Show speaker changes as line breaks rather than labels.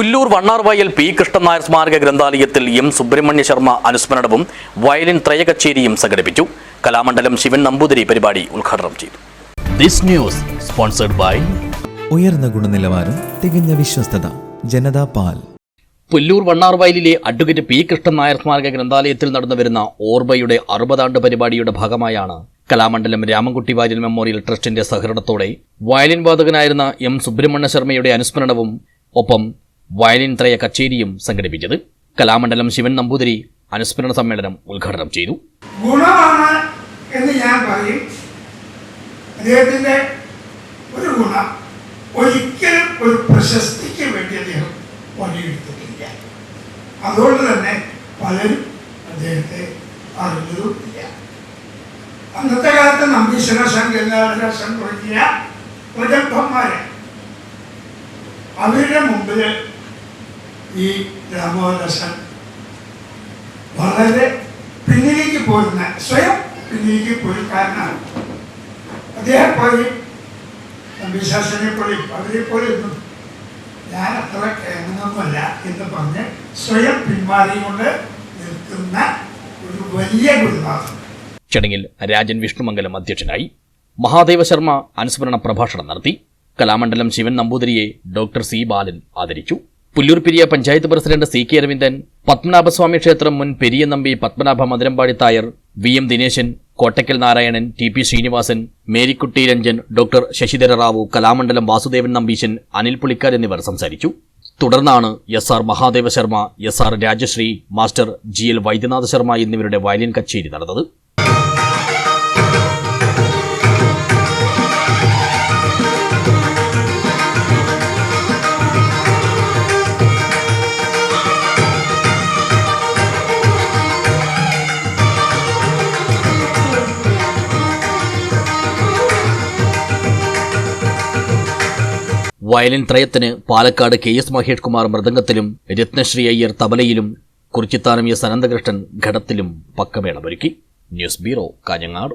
Pullur Vannarvayal P. Krishnan Nair സ്മാരക ഗ്രന്ഥാലയത്തിൽ M. Subrahmanya Sharma അനുസ്മരണവും വയലിൻ ത്രയകച്ചേരിയും സംഘടിപ്പിച്ചു. കലാമണ്ഡലം ശിവൻ നമ്പൂതിരി പരിപാടി ഉദ്ഘാടനം ചെയ്തു. ദിസ് ന്യൂസ് സ്പോൺസർഡ് ബൈ
ഉയർന്ന ഗുണനിലവാരം തികഞ്ഞ വിശ്വസ്തത ജനതാ പാൽ.
പുല്ലൂർ വണ്ണാർവയലിലെ അഡ്വക്കേറ്റ് പി. കൃഷ്ണൻ നായർ സ്മാരക ഗ്രന്ഥാലയത്തിൽ നടന്നു വരുന്ന ഓർബയുടെ അറുപതാണ്ട് പരിപാടിയുടെ ഭാഗമായാണ് കലാമണ്ഡലം രാമൻകുട്ടി വാര്യൻ മെമ്മോറിയൽ ട്രസ്റ്റിന്റെ സഹകരണത്തോടെ വയലിൻ വാദകനായിരുന്ന എം. സുബ്രഹ്മണ്യ ശർമ്മയുടെ അനുസ്മരണവും ഒപ്പം വയലിൻ ത്രയ കച്ചേരിയും സംഘടിപ്പിച്ചത് കലാമണ്ഡലം ശിവൻ നമ്പൂതിരി അനുസ്മരണ സമ്മേളനം ഉദ്ഘാടനം ചെയ്തു.
ഗുണമാണ് എന്ന് ഞാൻ പറയും. അദ്ദേഹത്തിന്റെ ഒരു ഗുണം ഒരിക്കലും ഒരു പ്രശസ്തിക്ക് വേണ്ടി അദ്ദേഹം പണിയെടുത്തിട്ടില്ല. അതുകൊണ്ട് തന്നെ പലരും അദ്ദേഹത്തെ അറിഞ്ഞതുമില്ല അന്നത്തെ കാലത്ത് നമ്പീശ്വരശൻ ഗംഗാധരശൻ തുടങ്ങിയ പ്രഗത്ഭന്മാരെ അവരുടെ മുമ്പിൽ ഈ രാമോദർശൻ വളരെ പിന്നിലേക്ക് പോരുന്ന സ്വയം പിന്നിലേക്ക് പോയി കാരണമാണ്. അദ്ദേഹം പോയി വിശ്വാസനെ പോലെയും അവരെ പോലെയൊന്നും ഞാൻ അത്ര കേമനൊന്നുമല്ല എന്ന് പറഞ്ഞ് സ്വയം പിന്മാറിക്കൊണ്ട് നിൽക്കുന്ന ഒരു വലിയ ഗുരുനാഥൻ.
ചടങ്ങിൽ രാജൻ വിഷ്ണുമംഗലം അധ്യക്ഷനായി മഹാദേവ ശർമ്മ അനുസ്മരണ പ്രഭാഷണം നടത്തി കലാമണ്ഡലം ശിവൻ നമ്പൂതിരിയെ ഡോക്ടർ സി ബാലൻ ആദരിച്ചു. Pullur Periya panchayat president C K Aravindan Padmanabhaswamy ക്ഷേത്രം മുൻ Periya Nambi Padmanabha Madhurampadi Thayar V M Dineshan Kottakkal Narayanan T P Srinivasan Marykutty Ranjan doctor Sasidhara Rao Kalamandalam Vasudevan Nambeesan Anil Pulikkar എന്നിവർ സംസാരിച്ചു. തുടർന്നാണ് S R Mahadeva Sharma S R Rajashree master G L Vaidyanatha Sharma എന്നിവരുടെ violin കച്ചേരി നടന്നത്. Violin ത്രയത്തിന് Palakkad K S Mahesh Kumar മൃദംഗത്തിലും രത്നശ്രീ അയ്യർ തബലയിലും Kurichithanam S Ananthakrishnan ഘടത്തിലും പക്കമേളമൊരുക്കി. News bureau Kanhangad.